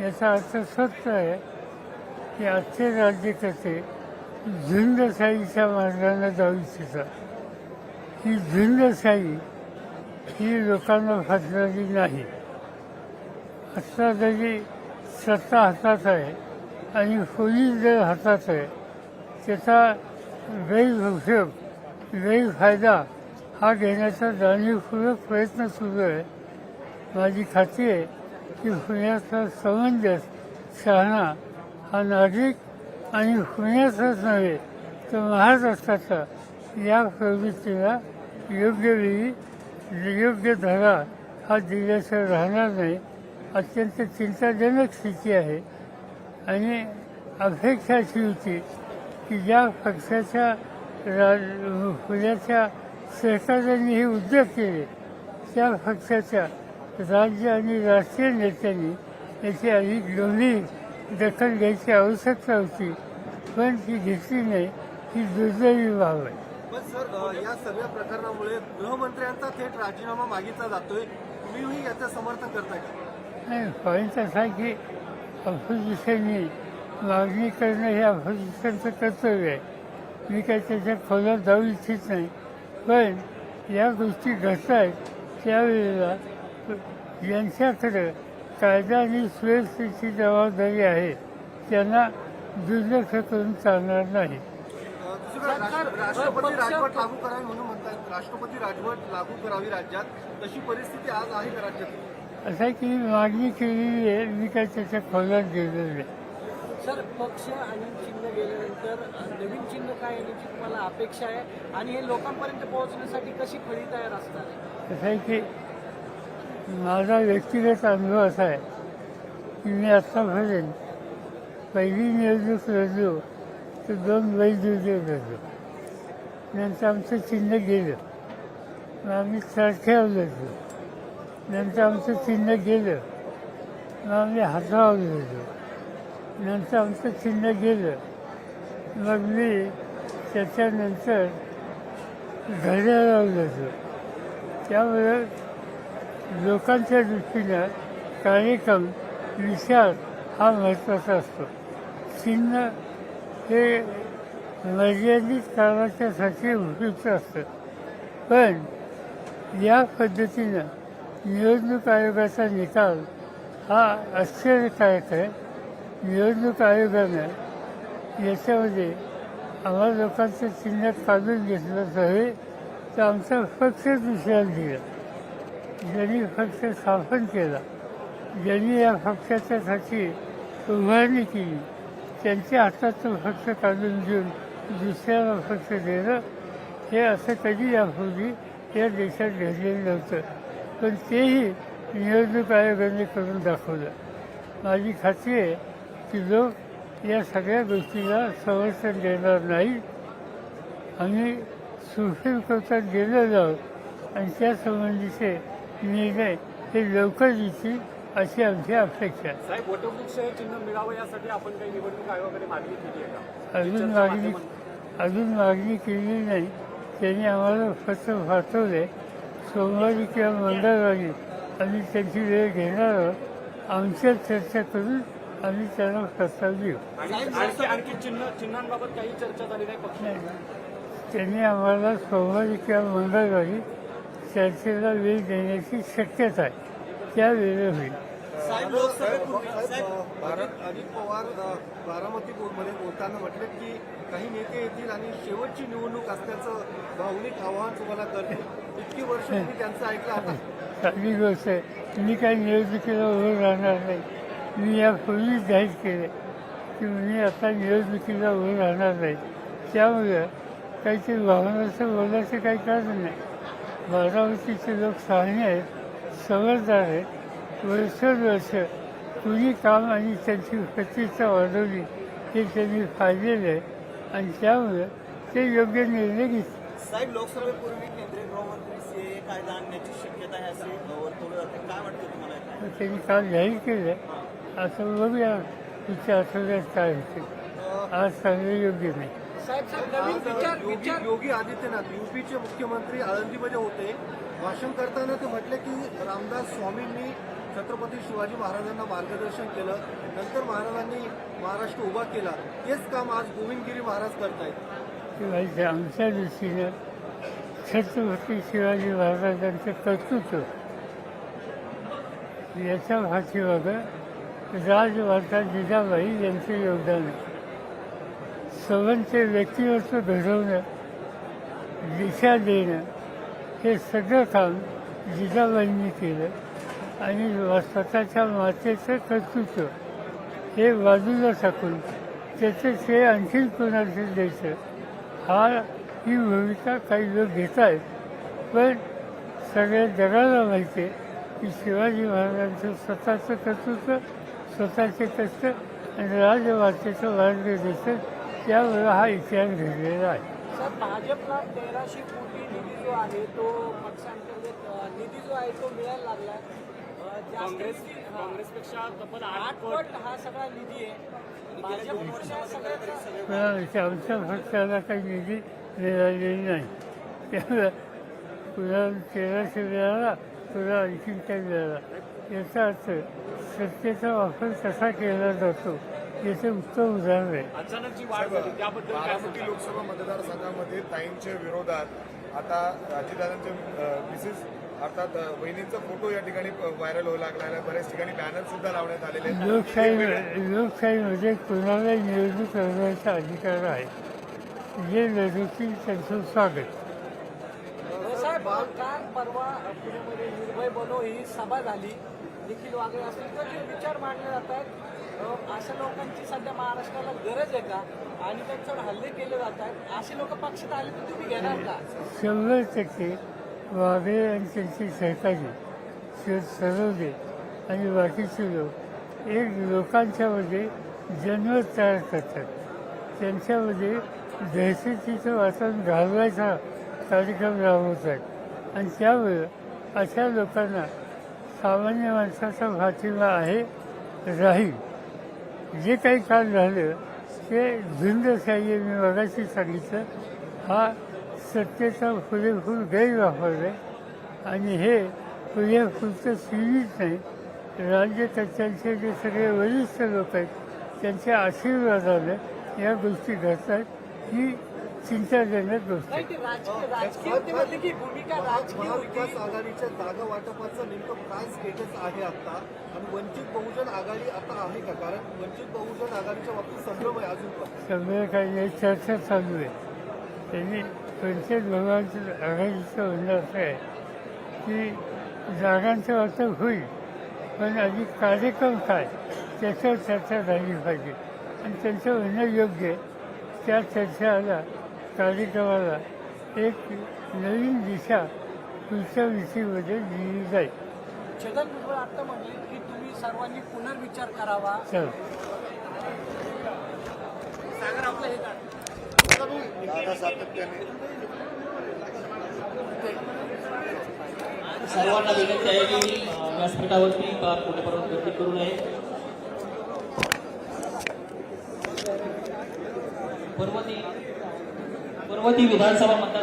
याचा अर्थ सत्य आहे की आजचे राज्यकर्ते झुंडशाहीच्या मार्गाने जाऊ इच्छितात ही झुंडशाही ही लोकांना फासणारी नाही. आत्ता जरी सत्ता हातात आहे आणि पोलीस जर हातात आहे त्याचा गैरउपयोग गैरफायदा हा घेण्याचा जाणीवपूर्वक प्रयत्न सुरू आहे. माझी खात्री आहे की पुण्याचा समंजस शहाणा हा नागरिक आणि पुण्याचाच नव्हे तर महाराष्ट्राचा या प्रवृत्तीला योग्य वेळी योग्य धरा हा दिल्याशिवाय राहणार नाही. अत्यंत चिंताजनक स्थिती आहे. आणि अपेक्षा अशी होती की ज्या पक्षाच्या रा पुण्याच्या सरकारने हे उद्योग केले. त्या पक्षाच्या राज्य आणि राष्ट्रीय नेत्यांनी याची अधिक गंभीर दखल घ्यायची आवश्यकता होती. पण ती घेतली नाही ही दुर्दैवी बाब आहे. पण सर अ, या सगळ्या प्रकरणामुळे गृहमंत्र्यांचा थेट राजीनामा मागितला जातोय. तुम्हीही याचं समर्थन करताय का? नाही पॉईंट असा आहे की अपोजिशननी मागणी करणं हे अपोजिशनचं कर्तव्य आहे. मी काही त्याच्या खोलात जाऊ इच्छित नाही. पण या गोष्टी घडत आहेत त्यावेळेला यांच्याकडं कायदा आणि सुव्यवस्थेची जबाबदारी आहे. त्यांना दुर्लक्ष करून चालणार नाही. राष्ट्रपती राजवट लागू करावी म्हणून म्हणतात राष्ट्रपती राजवट लागू करावी राज्यात. तशी परिस्थिती आज आहे का राज्यात? असं आहे की मागणी केलेली आहे मी काही त्याच्या खोलात गेलेलं नाही. सर पक्ष आणि चिन्ह गेल्यानंतर नवीन चिन्ह काय येण्याची तुम्हाला अपेक्षा आहे? आणि हे लोकांपर्यंत पोहोचण्यासाठी कशी फळी तयार असणार आहे? कसं आहे की माझा व्यक्तिगत अनुभव असा आहे की मी आत्तापर्यंत पहिली निवडणूक लढलो तर दोन वैद्युतीय लढलो नंतर आमचं चिन्ह गेलं. मग आम्ही चरख्यावर लढलो नंतर आमचं चिन्ह गेलं. मग आम्ही हातावर लढलो नंतर आमचं चिन्ह गेलं. मग मी त्याच्यानंतर घड्याळावर लढलो त्यामुळे लोकांच्या दृष्टीनं कार्यक्रम विचार हा महत्त्वाचा असतो. चिन्ह हे मर्यादित कामाच्यासाठी उपयुक्त असतं. पण या पद्धतीनं निवडणूक आयोगाचा निकाल हा आश्चर्यकारक आहे. निवडणूक आयोगानं याच्यामध्ये आम्हा लोकांचं चिन्ह काढून घेतलं नव्हे तर आमचा पक्षच विषयाला दिला ज्यांनी पक्ष स्थापन केला ज्यांनी या पक्षाच्यासाठी उभारणी केली त्यांच्या हातात तो पक्ष काढून देऊन दुसऱ्याला पक्ष देणं हे असं कधी यापूर्वी या देशात घडलेलं नव्हतं. पण तेही निवडणूक आयोगाने करून दाखवलं. माझी खात्री आहे की लोक या सगळ्या गोष्टीला समर्थन देणार नाही. आम्ही सुप्रीम कोर्टात गेलेलो आहोत आणि त्यासंबंधीचे निर्णय हे लवकर येतील अशी आमची अपेक्षा आहे. साहेब वटवृक्ष चिन्ह मिळावं यासाठी आपण काही निवडणूक आयोगाकडे मागणी केली आहे का? अजून मागणी अजून मागणी केली नाही. त्यांनी आम्हाला पत्र पाठवले. सोमवारी किंवा मंगळवारी आम्ही त्यांची वेळ घेणार आहोत. आमच्या चर्चा करून आम्ही त्यांना प्रस्ताव देऊ. आणि आणखी आणखी चिन्ह चिन्हांबाबत काही चर्चा झाली नाही पक्ष त्यांनी आम्हाला सोमवारी किंवा मंगळवारी चर्चेला वेळ देण्याची शक्यता आहे. त्या वेळेला होईल. भारत अजित पवार बारामती बोर्डमध्ये बोलताना म्हटले की काही नेते येतील आणि शेवटची निवडणूक असल्याचं भावनिक आवाहन तुम्हाला करतील. इतकी वर्ष तुम्ही त्यांचं ऐकलं आता. चांगली गोष्ट आहे. मी काही निवडणुकीला उभं राहणार नाही. मी यापूर्वीच जाहीर केले की मी आता निवडणुकीला उभं राहणार नाही. त्यामुळे काहीतरी भावनाचं बोलायचं काही कारण नाही. बारामतीचे लोक शहाणे आहेत समजदार आहेत वर्षोनवर्ष कुणी काम आणि त्यांची प्रतिष्ठा वाढवली हे त्यांनी पाहिलेलं आहे. आणि त्यामुळे ते योग्य निर्णय घेतले साहेब लोकसभेपूर्वी केंद्रीय गृहमंत्री सीए कायदा आणण्याची शक्यता आहे असे वर्तवलं जाते काय वाटतं तुम्हाला त्यांनी काल जाहीर केलं. असं बघूया पुढच्या आठवड्यात काय होते. आज सांगणं योग्य नाही. साहेब साहेब नवीन विचार आज योगी विचार योगी आदित्यनाथ युपीचे मुख्यमंत्री आळंदीमध्ये होते. भाषण करताना ते म्हटले की रामदास स्वामींनी छत्रपती शिवाजी महाराजांना मार्गदर्शन केलं नंतर महाराजांनी महाराष्ट्र उभा केला. तेच काम आज गोविंदगिरी महाराज करतायत. आमच्या दृष्टीनं छत्रपती शिवाजी महाराजांचं कर्तृत्व. याच्या पाठीमागं राजमाता जिजाबाई यांचं योगदान आहे. सर्वांचे व्यक्तिमत्व घडवणं दिशा देणं हे सगळं काम जिजाबाईंनी केलं. आणि स्वतःच्या मातेचं कर्तृत्व हे बाजूला टाकून त्याचं श्रेय आणखीन कोणाचे द्यायचं हा ही भूमिका काही लोक घेत आहेत पण सगळ्या जगाला माहिती आहे की शिवाजी महाराजांचं स्वतःचं कर्तृत्व स्वतःचे कष्ट आणि राजमातेचं मार्गदर्शन त्यामुळे हा इतिहास घडलेला आहे. सर भाजपला तेराशे कोटी निधी जो आहे तो पक्षांतर्गत अ, निधी जो आहे तो मिळायला लागला अ, जास्त काँग्रेस निधी- हा. काँग्रेसपेक्षा तब्बल आठ आठ पट पट हा सगळा निधी आहे. भाजप सगळ्याचा कुणाला आमच्या पक्षाला काही निधी मिळालेली नाही. त्यामुळे कुणाला तेराशे मिळाला कुणाला आणखीन काही मिळाला. याचा अर्थ सत्तेचा वापर कसा केला जातो? याचं उत्तम उदाहरण आहे. अचानक जी वाढ झाली त्याबद्दल काय बारामती? लोकसभा मतदारसंघामध्ये ताईंच्या विरोधात आता अजितदादांचे मिसेस अर्थात अ, वहिनींचा फोटो या ठिकाणी व्हायरल होऊ लागला आहे. बऱ्याच ठिकाणी बॅनर सुद्धा लावण्यात आलेले आहेत. लोकशाही लोकशाहीमध्ये कुणालाही निवडणूक करण्याचा अधिकार आहे. जे लढवतील त्यांचं स्वागत. साहेब काल परवा पुण्यामध्ये निर्भय बनो ही सभा झाली. निखिल वागळे असतील तर जे विचार मांडले जात आहेत अ, हो, अशा लोकांची सध्या महाराष्ट्राला गरज आहे का? आणि त्यांच्यावर हल्ले केले जात आहेत. असे लोक पक्षात आले तर तुम्ही घेणार का? शंभर टक्के वाघे आणि त्यांचे सहकारी शिव सरोदे आणि बाकीचे लोक एक लोकांच्यामध्ये जन्म तयार करतात. त्यांच्यामध्ये दहशतीचं वातावरण घालवायचा कार्यक्रम राबवतात आणि त्यामुळं अशा लोकांना सामान्य माणसाचा पाठिंबा आहे राहील. जे काही काल झालं ते झुंडशाही आहे, मी मगाशी सांगितलं हा सत्तेचा पुरेपूर गैरवापर आहे आणि हे पुरेपूरचं सीमित नाही. राज्यकर्त्यांचे जे सगळे वरिष्ठ लोक आहेत त्यांच्या आशीर्वादानं या गोष्टी घडतात. ही चिंताजनक गोष्ट आहे नाही ते राजकीय राजकीय की भूमिका राजकीय महाविकास आघाडीच्या जागा वाटपाचं नेमकं काय स्टेटस आहे आता? आणि वंचित बहुजन आघाडी आता आहे का? कारण वंचित बहुजन आघाडीच्या बाबतीत संभ्रम आहे अजून सगळं काही चर्चा चालू आहे. त्यांनी पंचायत भवनाचं आघाडीचं म्हणणं असं आहे की जागांचं वाटप होईल पण आधी कार्यक्रम काय त्याच्यावर चर्चा झाली पाहिजे. आणि त्यांचं म्हणणं योग्य आहे. त्या चर्चाला कार्यक्रमाला एक नवीन दिशा पुढच्या विषयीमध्ये दिली जाईल. छगन भुजबळ आता म्हणले की तुम्ही सर्वांनी पुनर्विचार करावा. चल. सागर आपलं हे काढ. दादा सातत्याने. सर्वांना विनंती आहे की अ, व्यासपीठावरती फार गर्दी करू नये? पर्वती भगवती विधानसभा मत